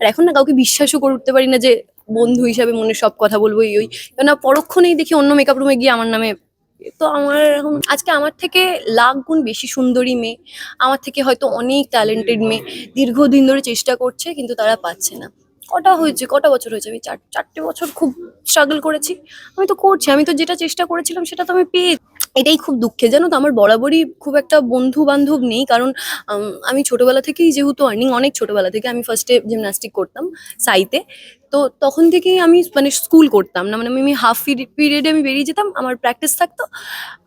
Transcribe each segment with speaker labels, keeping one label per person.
Speaker 1: আর এখন না কাউকে বিশ্বাসও করে উঠতে পারি না যে বন্ধু হিসাবে মনে সব কথা বলব, এই, ওই। কেননা পরক্ষণেই দেখি অন্য মেকআপ রুমে গিয়ে আমার নামে, তো আমার এখন, আজকে আমার থেকে লাখ গুণ বেশি সুন্দরী মেয়ে, আমার থেকে হয়তো অনেক ট্যালেন্টেড মেয়ে, দীর্ঘদিন ধরে চেষ্টা করছে কিন্তু তারা পাচ্ছে না। কটা হয়েছে, কটা বছর হয়েছে? আমি চার, চারটে বছর খুব স্ট্রাগল করেছি। আমি তো করছি, আমি তো যেটা চেষ্টা করেছিলাম সেটা তো আমি পেয়ে এটাই খুব দুঃখে। জানো তো আমার বরাবরই খুব একটা বন্ধু বান্ধব নেই কারণ আমি ছোটবেলা থেকেই যেহেতু আর্নিং অনেক ছোটবেলা থেকে আমি ফার্স্টে জিমনাস্টিক করতাম সাইতে। তো তখন থেকেই আমি মানে স্কুল করতাম। না মানে আমি হাফ পিরিয়ডে আমি বেরিয়ে যেতাম আমার প্র্যাকটিস থাকতো।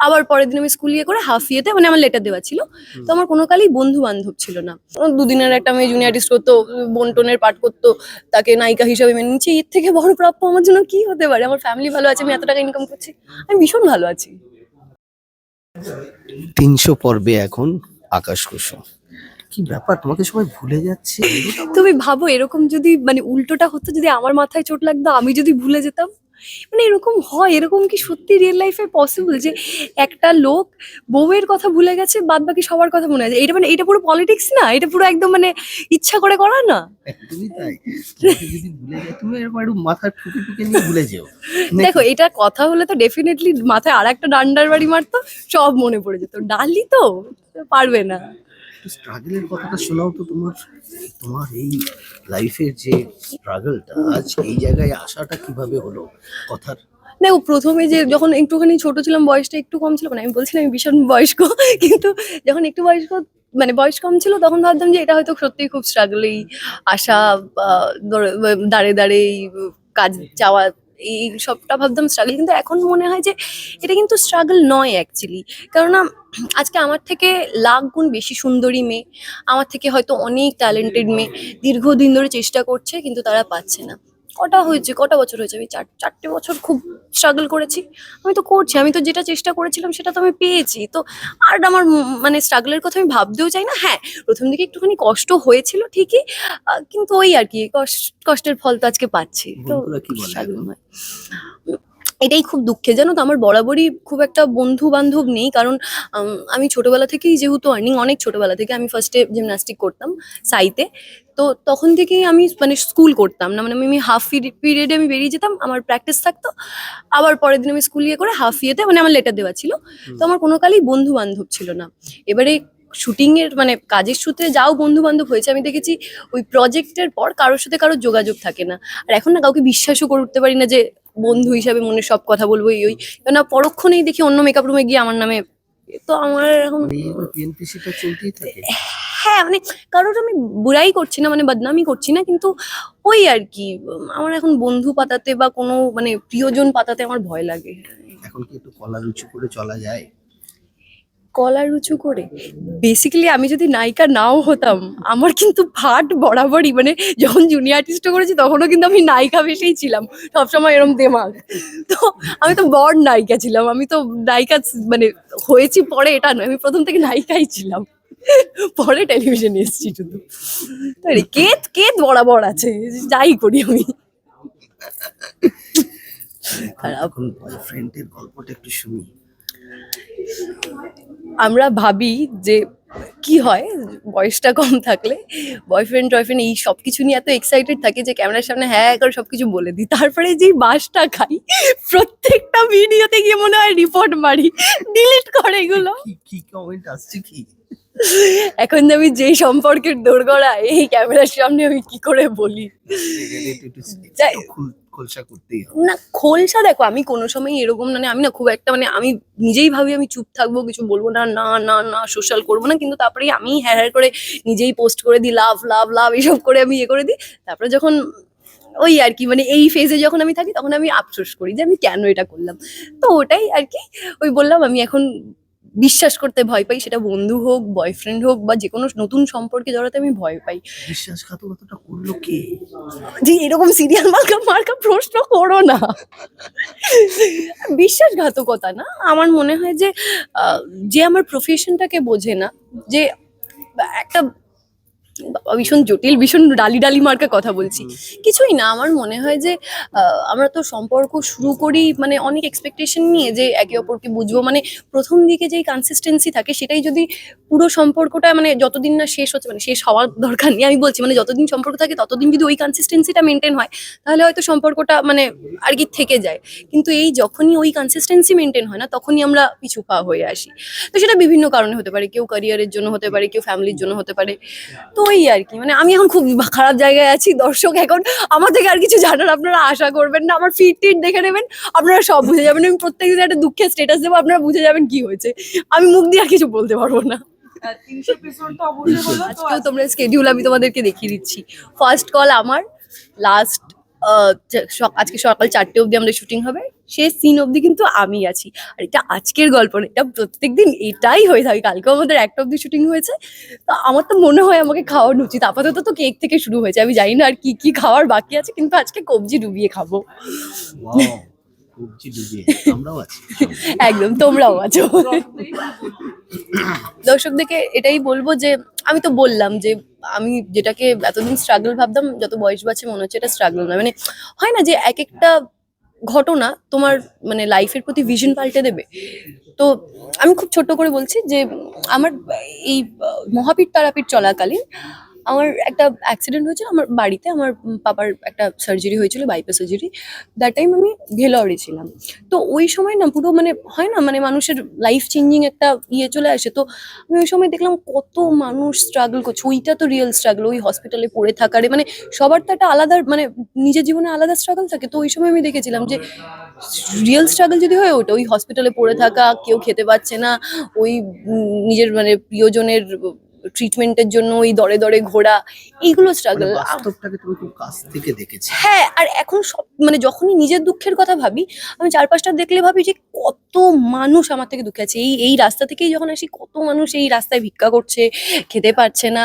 Speaker 1: আবার পরের দিন আমি স্কুল ইয়ে করে হাফ ইয়েতে মানে আমার লেটার দেওয়া ছিল। তো আমার কোনো কালেই বন্ধু বান্ধব ছিল না। দুদিনের একটা মেয়ে জুনিয়র আর্টিস্ট করতো বন্টনের পাঠ করতো তাকে নায়িকা হিসাবে মেনে নিচ্ছে। এর থেকে বড় প্রাপ্য আমার জন্য কি হতে পারে? আমার ফ্যামিলি ভালো আছে আমি এত টাকা ইনকাম করছি। আমি ভীষণ ভালো আছি।
Speaker 2: তিনশো পর্বে এখন আকাশ কুসুম। কি ব্যাপার, তোমাকে সবাই ভুলে যাচ্ছে?
Speaker 1: তুমি ভাবো এরকম যদি মানে উল্টোটা হতো যদি আমার মাথায় চোট লাগতো, আমি যদি ভুলে যেতাম? মানে এরকম হয় এরকম কি সত্যি রিয়েল লাইফে পসিবল যে একটা লোক বউয়ের কথা ভুলে গেছে বাদ বাকি সবার কথা মনে আছে? এটা মানে এটা পুরো পলিটিক্স না? এটা পুরো একদম মানে ইচ্ছা করে করা না?
Speaker 2: একদমই তাই। যদি ভুলে যায় তুমি এরকম একটু মাথায় ঠুকে ঠুকে নিয়ে ভুলে যেও।
Speaker 1: দেখো এটা কথা হলে তো ডেফিনেটলি মাথায় আর একটা ডান্ডার বাড়ি মারতো সব মনে পড়ে যেত। ডালি তো পারবে না।
Speaker 2: স্ট্রাগলের কথাটা শোনাও তো তোমার। তোমার এই লাইফের যে স্ট্রাগলটা আজ এই জায়গায় আসাটা কীভাবে হলো? কথার
Speaker 1: দেখো প্রথমে যে যখন একটুখানি ছোট ছিলাম, বয়সটা একটু কম ছিল মানে আমি বলছি না আমি ভীষণ বয়স্ক, কিন্তু যখন একটু বয়স্ক মানে বয়স কম ছিল, তখন ভাবতাম যে এটা হয়তো সত্যিই খুব স্ট্রাগলেই আসা দাঁড়ে দাঁড়ে কাজ চাওয়া এই সবটা ভাবতাম স্ট্রাগল কিন্তু এখন মনে হয় যে এটা কিন্তু স্ট্রাগল নয় অ্যাকচুয়ালি কেননা আজকে আমার থেকে লাখ গুণ বেশি সুন্দরী মেয়ে, আমার থেকে হয়তো অনেক ট্যালেন্টেড মেয়ে, দীর্ঘদিন ধরে চেষ্টা করছে, কিন্তু তারা পাচ্ছে না। কটা হয়েছে? কটা বছর হয়েছে? আমি চার চারটে বছর খুব স্ট্রাগল করেছি। আমি তো করছি আমি তো যেটা চেষ্টা করেছিলাম সেটা তো আমি পেয়েছি। তো আর আমার মানে স্ট্রাগলের কথা আমি ভাবতেও চাই না। হ্যাঁ প্রথম দিকে একটুখানি কষ্ট হয়েছিল ঠিকই কিন্তু ওই আর কি কষ্ট- কষ্টের ফল তো আজকে পাচ্ছি। তো
Speaker 2: স্ট্রাগল কি
Speaker 1: এটাই খুব দুঃখে জানো তো আমার বরাবরই খুব একটা বন্ধু বান্ধব নেই। কারণ আমি ছোটবেলা থেকেই যেহেতু আর্নিং অনেক ছোটবেলা থেকে আমি ফার্স্টে জিমনাস্টিক করতাম সাইতে। তো তখন থেকেই আমি মানে স্কুল করতাম। না মানে আমি হাফ পিরিয়ডে আমি বেরিয়ে যেতাম আমার প্র্যাকটিস থাকতো। আবার পরের দিন আমি স্কুল ইয়ে করে হাফ ইয়েতে মানে আমার লেটার দেওয়া ছিল। তো আমার কোনো কালেই বন্ধু বান্ধব ছিল না। এবারে শুটিং এর মানে কাজের সূত্রে যাও বন্ধু বান্ধব হয়েছে আমি দেখেছি ওই প্রজেক্টের পর কারোর সাথে কারোর যোগাযোগ থাকে না। আর এখন না কাউকে বিশ্বাসও করে উঠতে পারি না যে বন্ধু হিসাবে মনে সব কথা বলব এই ওই। কেননা পরক্ষণেই দেখি অন্য মেকআপ রুমে গিয়ে আমার নামে তো আমার এখন
Speaker 2: থাকে।
Speaker 1: হ্যাঁ মানে কারোর আমি বুড়াই করছি না মানে বদনামি করছি না কিন্তু ওই আর কি আমার এখন বন্ধু পাতাতে বা কোনো মানে প্রিয়জন পাতাতে আমার ভয় লাগে।
Speaker 2: এখন কি একটু কলার উঁচু করে চলা যায়?
Speaker 1: কলার উঁচু করে? বেসিক্যালি আমি যদি নায়িকা নাও হতাম, আমার কিন্তু ভাট বরাবরই মানে যখন জুনিয়র আর্টিস্ট করেছি তখনও কিন্তু আমি নায়িকা বেশেই ছিলাম। সবসময় এরম দেমাগ। তো আমি তো বড় নায়িকা ছিলাম, আমি তো নায়িকা মানে হয়েছি পরে এটা নয়, আমি প্রথম থেকে নায়িকাই ছিলাম। পরে টেলিভিশনে এসেছি শুধু। তাই কেত কেত বরাবর আছে, যাই করি আমি। খারাপ।
Speaker 2: বয়ফ্রেন্ডের গল্পটা একটু শুনি।
Speaker 1: আমরা ভাবি যে কি হয় বয়সটা কম থাকলে বয়ফ্রেন্ড টয়ফ্রেন্ড এই সব কিছু নিয়ে এত এক্সাইটেড থাকে যে ক্যামেরার সামনে হ্যাঁ করে সব কিছু বলে দিই। তারপরে যেই বাসটা খাই প্রত্যেকটা ভিডিওতে গিয়ে মনে হয় রিপোর্ট মারি ডিলিট করে এগুলো।
Speaker 2: কি কমেন্ট আসছে কি?
Speaker 1: এখন যে আমি যেই সম্পর্কের দোরগড়া এই ক্যামেরার সামনে আমি কি করে বলি?
Speaker 2: খোলসা করতেই হবে।
Speaker 1: না, খোলসা দেখো, আমি কোনো সময় এরকম মানে আমি না খুব একটা মানে আমি নিজেই ভাবি আমি চুপ থাকব, কিছু বলব না না না না সোশ্যাল করব না, কিন্তু তারপরে আমি হ্যাঁ হ্যাঁ করে নিজেই পোস্ট করে দিই লাভ লাভ লাভ এইসব করে আমি ইয়ে করে দিই। তারপরে যখন ওই আর কি মানে এই ফেজে যখন আমি থাকি, তখন আমি আফসোস করি যে আমি কেন এটা করলাম। তো ওটাই আর কি, ওই বললাম আমি এখন বিশ্বাস করতে ভয় পাই সেটা বন্ধু হোক বয়ফ্রেন্ড হোক বা যে কোনো নতুন সম্পর্কে জড়াতে আমি ভয় পাই।
Speaker 2: বিশ্বাসঘাতকতাটা করল কে?
Speaker 1: যে এরকম সিরিয়াল মার্কা মার্কা প্রশ্ন করো না। বিশ্বাসঘাতকতা না? আমার মনে হয় যে যে আমার প্রফেশনটাকে বোঝে না যে একটা বাবা ভীষণ জটিল ভীষণ ডালি ডালি মার্কা কথা বলছি। কিছুই না আমার মনে হয় যে আমরা তো সম্পর্ক শুরু করি মানে অনেক এক্সপেকটেশন নিয়ে যে একে অপরকে বুঝব। মানে প্রথম দিকে যেই কনসিস্টেন্সি থাকে সেটাই যদি পুরো সম্পর্কটা মানে যতদিন না শেষ হচ্ছে মানে শেষ হওয়ার দরকার নেই, আমি বলছি মানে যতদিন সম্পর্ক থাকে ততদিন যদি ওই কনসিস্টেন্সিটা মেনটেন হয়, তাহলে হয়তো সম্পর্কটা মানে আর কি থেকে যায়। কিন্তু এই যখনই ওই কনসিস্টেন্সি মেনটেন হয় না, তখনই আমরা পিছু পা হয়ে আসি। তো সেটা বিভিন্ন কারণে হতে পারে, কেউ ক্যারিয়ারের জন্য হতে পারে, কেউ ফ্যামিলির জন্য হতে পারে। তো ওই আর কি মানে আমি এখন খুব খারাপ জায়গায় আছি, দর্শক এখন আমার থেকে আর কিছু জানার আপনারা আশা করবেন না, আমার ফিট টিট দেখে নেবেন, আপনারা সব বুঝে যাবেন, আমি প্রত্যেকদিন একটা দুঃখের স্টেটাস দেবো, আপনারা বুঝে যাবেন কি হয়েছে। আমি মুখ দিয়ে আর কিছু বলতে পারব না।
Speaker 3: তিনশো এপিসোড তো অবশ্যই হলো তো
Speaker 1: আজকেও তোমরা স্কেডিউল আমি তোমাদেরকে দেখিয়ে দিচ্ছি। ফার্স্ট কল আমার লাস্ট আজকে সকাল চারটে অবধি আমাদের শুটিং হবে। শেষ সিন অবধি কিন্তু আমি আছি। আর এটা আজকের গল্প না এটা প্রত্যেকদিন এটাই হয়ে থাকে। কালকেও আমাদের একটা অবধি শুটিং হয়েছে। তো আমার তো মনে হয় আমাকে খাওয়ানো উচিত। আপাতত তো কেক থেকে শুরু হয়েছে। আমি জানি না আর কি কি খাওয়ার বাকি আছে কিন্তু আজকে কবজি ডুবিয়ে খাব। একদম তোমরাও আছো। দর্শকদেরকে এটাই বলব যে, আমি তো বললাম যে, আমি যেটাকে এতদিন স্ট্রাগল ভাবতাম, যত বয়স বাড়ছে মনে হচ্ছে এটা স্ট্রাগল না মানে হয় না যে এক একটা ঘটনা তোমার মানে লাইফের প্রতি ভিশন পাল্টে দেবে। তো আমি খুব ছোট্ট করে বলছি যে, আমার এই মহাপীঠ তারাপীঠ চলাকালীন আমার একটা অ্যাক্সিডেন্ট হয়েছিল, আমার বাড়িতে আমার পাপার একটা সার্জারি হয়েছিল বাইপাস সার্জারি দ্যাট টাইম আমি ভেলোরে ছিলাম। তো ওই সময় না পুরো মানে হয় না মানে মানুষের লাইফ চেঞ্জিং একটা ইয়ে চলে আসে। তো আমি ওই সময় দেখলাম কত মানুষ স্ট্রাগল করছে। ওইটা তো রিয়েল স্ট্রাগল ওই হসপিটালে পড়ে থাকারে। মানে সবার তো একটা আলাদা মানে নিজের জীবনে আলাদা স্ট্রাগল থাকে। তো ওই সময় আমি দেখেছিলাম যে রিয়েল স্ট্রাগল যদি হয় ওটা, ওই হসপিটালে পড়ে থাকা, কেউ খেতে পাচ্ছে না, ওই নিজের মানে প্রিয়জনের ট্রিটমেন্টের জন্য ওই দরে দরে ঘোরা এইগুলো
Speaker 2: মানে
Speaker 1: স্ট্রাগল
Speaker 2: বাস্তবটাকে তুমি খুব কাছ থেকে দেখেছি।
Speaker 1: হ্যাঁ আর এখন সব মানে যখনই নিজের দুঃখের কথা ভাবি আমি চারপাশটা দেখলে ভাবি যে কত মানুষ আমার থেকে দুঃখে আছে। এই এই রাস্তা থেকেই যখন আসি কত মানুষ এই রাস্তায় ভিক্ষা করছে খেতে পারছে না।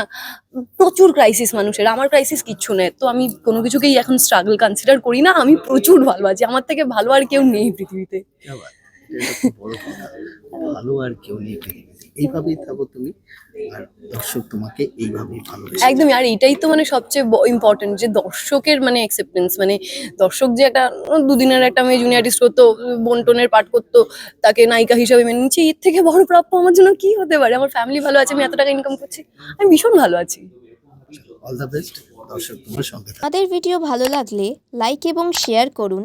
Speaker 1: প্রচুর ক্রাইসিস মানুষের আমার ক্রাইসিস কিচ্ছু নেই। তো আমি কোনো কিছুকেই এখন স্ট্রাগল কনসিডার করি না আমি প্রচুর ভালো আছি আমার থেকে ভালো আর কেউ নেই পৃথিবীতে।
Speaker 2: ভালো আর কেউ নেই পৃথিবীতে। এইভাবেই থাকো তুমি। আর দর্শক তোমাকে এইভাবেই ভালোবাসে
Speaker 1: একদমই আর এটাই তো মানে সবচেয়ে ইম্পর্টেন্ট যে দর্শকের মানে অ্যাকসেপ্টেন্স মানে দর্শক যে একটা দুদিনের একটা মেয়ে জুনিয়র আর্টিস্ট করতো বন্টনের পাঠ করতো তাকে নায়িকা হিসাবে মেনে নিচ্ছে এর থেকে বড় প্রাপ্য আমার জন্য কি হতে পারে? আমার ফ্যামিলি ভালো আছে আমি এত টাকা ইনকাম করছি আমি ভীষণ ভালো আছি।
Speaker 2: অল দ্য বেস্ট দর্শক তোমার সঙ্গে
Speaker 4: আমাদের ভিডিও ভালো লাগলে লাইক এবং শেয়ার করুন।